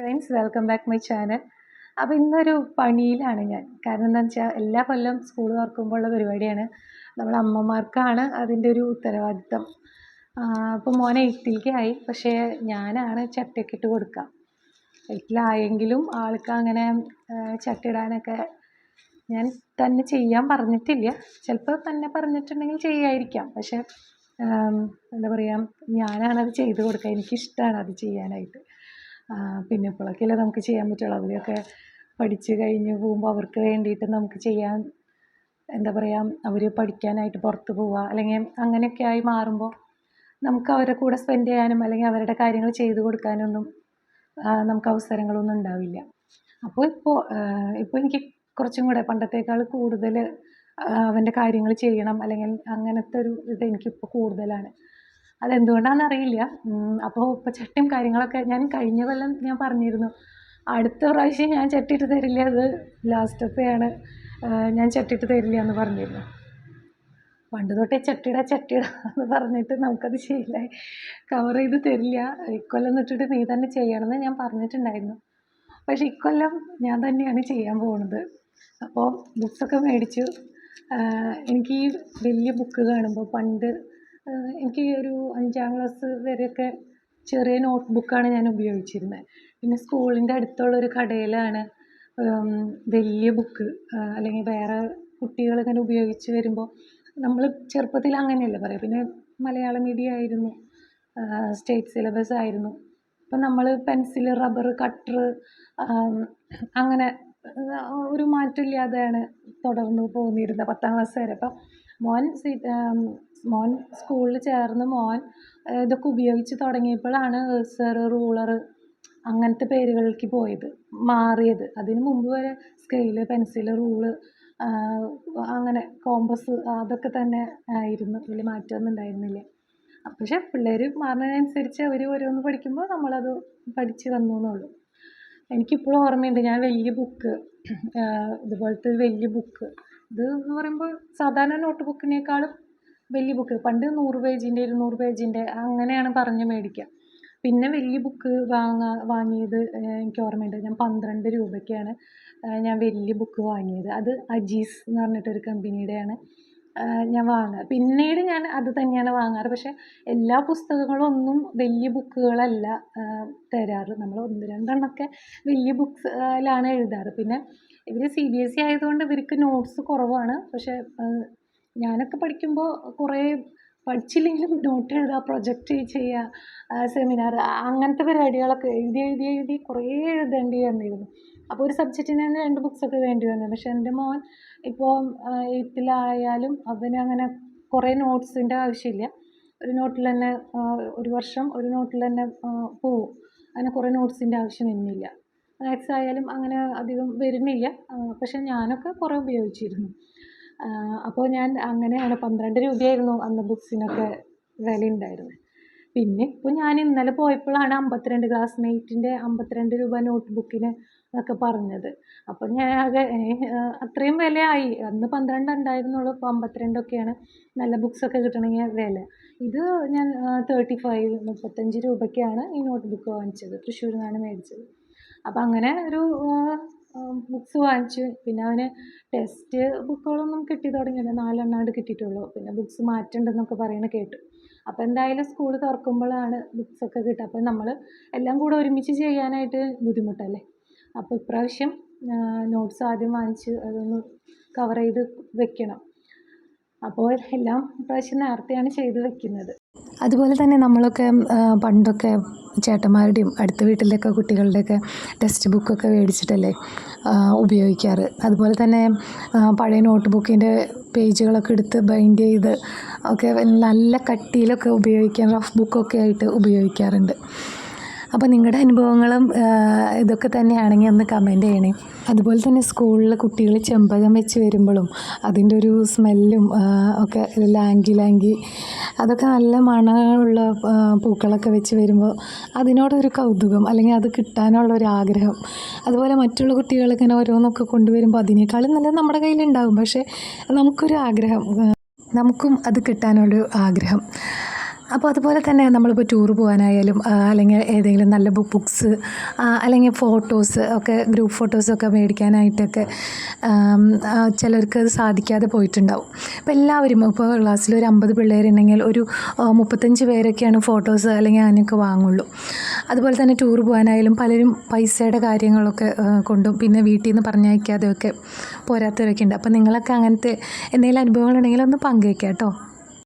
Friends welcome back my channel അപ്പോൾ ഇന്നൊരു പണിയിലാണ് ഞാൻ. കാരണം എന്താണെന്ന് വെച്ചാൽ എല്ലാ കൊല്ലം സ്കൂൾ തുറക്കുമ്പോഴുള്ള പരിപാടിയാണ്. നമ്മൾ അമ്മമാർക്കാണ് അതിന്റെ ഒരു ഉത്തരവാദിത്തം. അപ്പോൾ മോൻ എയ്ത്തിലേക്ക് പക്ഷേ ഞാനാണ് ചട്ടയൊക്കെ ഇട്ട് കൊടുക്കുക എയ്ത്തിലായെങ്കിലും ആൾക്ക് അങ്ങനെ ചട്ടയിടാനൊക്കെ ഞാൻ തന്നെ ചെയ്യാൻ പറഞ്ഞിട്ടില്ല. ചിലപ്പോൾ തന്നെ പറഞ്ഞിട്ടുണ്ടെങ്കിൽ ചെയ്യായിരിക്കാം. പക്ഷേ എന്താ പറയുക ഞാനാണത് ചെയ്ത് കൊടുക്കുക എനിക്കിഷ്ടമാണ് അത് ചെയ്യാനായിട്ട്. പിന്നെ ഇപ്പോഴൊക്കെയല്ലേ നമുക്ക് ചെയ്യാൻ പറ്റുള്ളൂ. അവരൊക്കെ പഠിച്ച് കഴിഞ്ഞ് പോകുമ്പോൾ അവർക്ക് വേണ്ടിയിട്ട് നമുക്ക് ചെയ്യാൻ എന്താ പറയുക അവർ പഠിക്കാനായിട്ട് പുറത്ത് പോവുക. അല്ലെങ്കിൽ അങ്ങനെയൊക്കെ ആയി മാറുമ്പോൾ നമുക്ക് അവരുടെ കൂടെ സ്പെൻഡ് ചെയ്യാനും അല്ലെങ്കിൽ അവരുടെ കാര്യങ്ങൾ ചെയ്തു കൊടുക്കാനൊന്നും നമുക്ക് അവസരങ്ങളൊന്നും ഉണ്ടാവില്ല. അപ്പോൾ ഇപ്പോൾ ഇപ്പോൾ എനിക്ക് കുറച്ചും കൂടെ പണ്ടത്തേക്കാൾ കൂടുതൽ അവന്റെ കാര്യങ്ങൾ ചെയ്യണം. അല്ലെങ്കിൽ അങ്ങനത്തെ ഒരു ഇത് എനിക്കിപ്പോൾ കൂടുതലാണ്. അതെന്തുകൊണ്ടാണെന്ന് അറിയില്ല. അപ്പോൾ ഇപ്പോൾ ചട്ടിയും കാര്യങ്ങളൊക്കെ ഞാൻ കഴിഞ്ഞ കൊല്ലം ഞാൻ പറഞ്ഞിരുന്നു. അടുത്ത പ്രാവശ്യം ഞാൻ ചട്ടിയിട്ട് തരില്ല അത് ലാസ്റ്റത്തെയാണ് ഞാൻ ചട്ടിയിട്ട് തരില്ല എന്ന് പറഞ്ഞിരുന്നു. പണ്ട് തൊട്ടേ ചട്ടിടാ ചട്ടിടാ എന്ന് പറഞ്ഞിട്ട് നമുക്കത് ശീലമായി കവർ ചെയ്ത് തരില്ല. ഇക്കൊല്ലം തൊട്ടിട്ട് നീ തന്നെ ചെയ്യണമെന്ന് ഞാൻ പറഞ്ഞിട്ടുണ്ടായിരുന്നു. പക്ഷെ ഇക്കൊല്ലം ഞാൻ തന്നെയാണ് ചെയ്യാൻ പോകുന്നത് അപ്പോൾ ബുക്സൊക്കെ മേടിച്ചു. എനിക്ക് ഈ വലിയ ബുക്ക് കാണുമ്പോൾ പണ്ട് എനിക്ക് ഒരു അഞ്ചാം ക്ലാസ് വരെയൊക്കെ ചെറിയ നോട്ട് ബുക്കാണ് ഞാൻ ഉപയോഗിച്ചിരുന്നത്. പിന്നെ സ്കൂളിന്റെ അടുത്തുള്ളൊരു കടയിലാണ് വലിയ ബുക്ക് അല്ലെങ്കിൽ വേറെ കുട്ടികൾ ഇങ്ങനെ ഉപയോഗിച്ച് വരുമ്പോൾ നമ്മൾ ചെറുപ്പത്തിൽ അങ്ങനെയല്ല പറയുക പിന്നെ മലയാള മീഡിയം ആയിരുന്നു സ്റ്റേറ്റ് സിലബസ് ആയിരുന്നു. അപ്പം നമ്മൾ പെൻസിൽ റബ്ബർ കട്ടർ അങ്ങനെ ഒരു മാറ്റമില്ലാതെയാണ് തുടർന്ന് പോന്നിരുന്നത് പത്താം ക്ലാസ് വരെ. അപ്പം മോൻ മോൻ സ്കൂളിൽ ചേർന്ന് മോൻ ഇതൊക്കെ ഉപയോഗിച്ച് തുടങ്ങിയപ്പോഴാണ് ഏഴ്സർ റൂളർ അങ്ങനത്തെ പേരുകളിലേക്ക് പോയത് മാറിയത്. അതിന് മുമ്പ് വരെ സ്കെയിൽ പെൻസിൽ റൂൾ അങ്ങനെ കോമ്പസ് അതൊക്കെ തന്നെ ആയിരുന്നു വലിയ മാറ്റമൊന്നും ഉണ്ടായിരുന്നില്ല. പക്ഷെ പിള്ളേർ മാറുന്നതിനനുസരിച്ച് അവർ ഓരോന്ന് പഠിക്കുമ്പോൾ നമ്മളത് പഠിച്ച് വന്നു എന്നുള്ളൂ. എനിക്കിപ്പോഴും ഓർമ്മയുണ്ട് ഞാൻ വലിയ ബുക്ക് ഇതുപോലത്തെ വലിയ ബുക്ക് ഇത് എന്ന് പറയുമ്പോൾ സാധാരണ നോട്ട് ബുക്കിനേക്കാളും വലിയ ബുക്ക് പണ്ട് നൂറ് പേജിന്റെ ഇരുന്നൂറ് പേജിന്റെ അങ്ങനെയാണ് പറഞ്ഞ് മേടിക്കുക. പിന്നെ വലിയ ബുക്ക് വാങ്ങാ വാങ്ങിയത് എനിക്ക് ഓർമ്മയുണ്ട്. ഞാൻ പന്ത്രണ്ട് രൂപയ്ക്കാണ് ഞാൻ വലിയ ബുക്ക് വാങ്ങിയത്. അത് അജീസ് എന്ന് പറഞ്ഞിട്ടൊരു കമ്പനിയുടെയാണ് ഞാൻ വാങ്ങുക. പിന്നീട് ഞാൻ അത് തന്നെയാണ് വാങ്ങാറ്. പക്ഷേ എല്ലാ പുസ്തകങ്ങളും ഒന്നും വലിയ ബുക്കുകളല്ല തരാറ്. നമ്മൾ ഒന്ന് രണ്ടെണ്ണമൊക്കെ വലിയ ബുക്സിലാണ് എഴുതാറ്. പിന്നെ ഇവർ സി ബി എസ് ഇ ആയതുകൊണ്ട് ഇവർക്ക് നോട്ട്സ് കുറവാണ്. പക്ഷേ ഞാനൊക്കെ പഠിക്കുമ്പോൾ കുറേ പഠിച്ചില്ലെങ്കിലും നോട്ട് എഴുതുക പ്രൊജക്റ്റ് ചെയ്യുക സെമിനാർ അങ്ങനത്തെ പരിപാടികളൊക്കെ എഴുതി എഴുതി എഴുതി കുറേ എഴുതേണ്ടി വന്നിരുന്നു. അപ്പോൾ ഒരു സബ്ജക്റ്റിന് തന്നെ രണ്ട് ബുക്സൊക്കെ വേണ്ടി വന്നു. പക്ഷേ എന്റെ മോൻ ഇപ്പോൾ എയ്ത്തിലായാലും അവന് അങ്ങനെ കുറേ നോട്ട്സിന്റെ ആവശ്യമില്ല. ഒരു നോട്ടിൽ തന്നെ ഒരു വർഷം ഒരു നോട്ടിൽ തന്നെ പോവും. അങ്ങനെ കുറേ നോട്ട്സിന്റെ ആവശ്യം ഇന്നില്ല മാത്സ് ആയാലും അങ്ങനെ അധികം വരുന്നില്ല. പക്ഷേ ഞാനൊക്കെ കുറേ ഉപയോഗിച്ചിരുന്നു. അപ്പോൾ ഞാൻ അങ്ങനെയാണ് പന്ത്രണ്ട് രൂപയായിരുന്നു അന്ന് ബുക്സിനൊക്കെ വില ഉണ്ടായിരുന്നത് പിന്നെ ഇപ്പോൾ ഞാൻ ഇന്നലെ പോയപ്പോഴാണ് അമ്പത്തിരണ്ട് ക്ലാസ്മേറ്റിന്റെ അമ്പത്തിരണ്ട് രൂപ നോട്ട് ബുക്കിന് എന്നൊക്കെ പറഞ്ഞത്. അപ്പോൾ ഞാൻ ആകെ അത്രയും വിലയായി. അന്ന് പന്ത്രണ്ട് ഉണ്ടായിരുന്നുള്ളൂ ഇപ്പോൾ അമ്പത്തിരണ്ടൊക്കെയാണ് നല്ല ബുക്സൊക്കെ കിട്ടണമെങ്കിൽ വില. ഇത് ഞാൻ തേർട്ടി ഫൈവ് മുപ്പത്തഞ്ച് രൂപയ്ക്കാണ് ഈ നോട്ട് ബുക്ക് വാങ്ങിച്ചത് തൃശ്ശൂരിൽ നിന്നാണ് മേടിച്ചത്. അപ്പോൾ അങ്ങനെ ഒരു ബുക്സ് വാങ്ങിച്ചു. പിന്നെ അവന് ടെസ്റ്റ് ബുക്കുകളൊന്നും കിട്ടി തുടങ്ങിയില്ല. നാലെണ്ണാണ്ട് കിട്ടിയിട്ടുള്ളൂ. പിന്നെ ബുക്സ് മാറ്റേണ്ടെന്നൊക്കെ പറയണ കേട്ടു. അപ്പോൾ എന്തായാലും സ്കൂൾ തുറക്കുമ്പോഴാണ് ബുക്സൊക്കെ കിട്ടുക. അപ്പോൾ നമ്മൾ എല്ലാം കൂടെ ഒരുമിച്ച് ചെയ്യാനായിട്ട് ബുദ്ധിമുട്ടല്ലേ? അപ്പോൾ ഇപ്രാവശ്യം നോട്ട്സ് ആദ്യം വാങ്ങിച്ച് അതൊന്ന് കവർ ചെയ്ത് വെക്കണം. അപ്പോൾ എല്ലാം ഇപ്രാവശ്യം നേരത്തെയാണ് ചെയ്ത് വെക്കുന്നത്. അതുപോലെ തന്നെ നമ്മളൊക്കെ പണ്ടൊക്കെ ചേട്ടന്മാരുടെയും അടുത്ത വീട്ടിലൊക്കെ കുട്ടികളുടെയൊക്കെ ടെക്സ്റ്റ് ബുക്കൊക്കെ മേടിച്ചിട്ടല്ലേ ഉപയോഗിക്കാറ്. അതുപോലെ തന്നെ പഴയ നോട്ട് ബുക്കിന്റെ പേജുകളൊക്കെ എടുത്ത് ബൈൻഡ് ചെയ്ത് ഒക്കെ നല്ല കട്ടിയിലൊക്കെ ഉപയോഗിക്കാൻ റഫ് ബുക്കൊക്കെ ആയിട്ട് ഉപയോഗിക്കാറുണ്ട്. അപ്പോൾ നിങ്ങളുടെ അനുഭവങ്ങളും ഇതൊക്കെ തന്നെയാണെങ്കിൽ ഒന്ന് കമന്റ് ചെയ്യണേ. അതുപോലെ തന്നെ സ്കൂളിലെ കുട്ടികൾ ചെമ്പകം വെച്ച് വരുമ്പോഴും അതിന്റെ ഒരു സ്മെല്ലും ഒക്കെ ലാങ്കി ലാങ്കി അതൊക്കെ നല്ല മണമുള്ള പൂക്കളൊക്കെ വെച്ച് വരുമ്പോൾ അതിനോടൊരു കൗതുകം അല്ലെങ്കിൽ അത് കിട്ടാനുള്ള ഒരു ആഗ്രഹം. അതുപോലെ മറ്റുള്ള കുട്ടികളൊക്കെ ഇങ്ങനെ ഓരോന്നൊക്കെ കൊണ്ടുവരുമ്പോൾ അതിനേക്കാളും നല്ലത് നമ്മുടെ കയ്യിലുണ്ടാകും പക്ഷേ നമുക്കൊരു ആഗ്രഹം നമുക്കും അത് കിട്ടാനൊരു ആഗ്രഹം. അപ്പോൾ അതുപോലെ തന്നെ നമ്മളിപ്പോൾ ടൂർ പോകാനായാലും അല്ലെങ്കിൽ ഏതെങ്കിലും നല്ല ബുക്ക്സ് അല്ലെങ്കിൽ ഫോട്ടോസ് ഒക്കെ ഗ്രൂപ്പ് ഫോട്ടോസൊക്കെ മേടിക്കാനായിട്ടൊക്കെ ചിലർക്ക് അത് സാധിക്കാതെ പോയിട്ടുണ്ടാവും. അപ്പോൾ എല്ലാവരും ഇപ്പോൾ ക്ലാസ്സിൽ ഒരു അമ്പത് പിള്ളേരുണ്ടെങ്കിൽ ഒരു മുപ്പത്തഞ്ച് പേരൊക്കെയാണ് ഫോട്ടോസ് അല്ലെങ്കിൽ അങ്ങനെയൊക്കെ വാങ്ങുള്ളൂ. അതുപോലെ തന്നെ ടൂർ പോകാനായാലും പലരും പൈസയുടെ കാര്യങ്ങളൊക്കെ കൊണ്ടും പിന്നെ വീട്ടിൽ നിന്ന് പറഞ്ഞയക്കാതെയൊക്കെ പോരാത്തവരൊക്കെ ഉണ്ട്. അപ്പോൾ നിങ്ങളൊക്കെ അങ്ങനത്തെ എന്തെങ്കിലും അനുഭവങ്ങളുണ്ടെങ്കിൽ ഒന്ന് പങ്കുവയ്ക്കാം കേട്ടോ